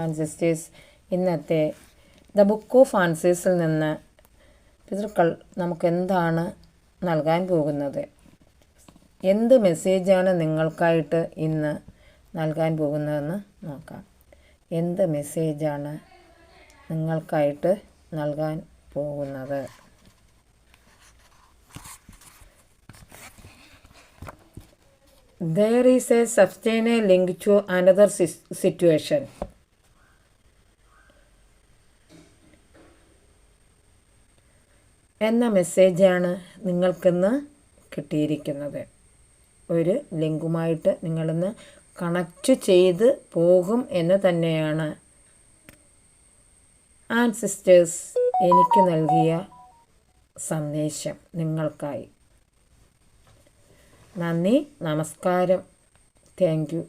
Ancestors ഇന്നത്തെ the book of ആൻസേഴ്സിൽ നിന്ന് പിതൃക്കൾ നമുക്ക് എന്താണ് നൽകാൻ പോകുന്നത്? എന്ത് മെസ്സേജാണ് നിങ്ങൾക്കായിട്ട് ഇന്ന് നൽകാൻ പോകുന്നതെന്ന് നോക്കാം. എന്ത് മെസ്സേജാണ് നിങ്ങൾക്കായിട്ട് നൽകാൻ പോകുന്നത്? There is a substantial link to another sis- എന്ന മെസ്സേജാണ് നിങ്ങൾക്കിന്ന് കിട്ടിയിരിക്കുന്നത്. ഒരു ലിങ്കുമായിട്ട് നിങ്ങളിന്ന് കണക്റ്റ് ചെയ്ത് പോകും എന്ന് തന്നെയാണ്. ആൻഡ് സിസ്റ്റേഴ്സ് എനിക്ക് നൽകിയ സന്ദേശം നിങ്ങൾക്കായി. നന്ദി നമസ്കാരം. Thank you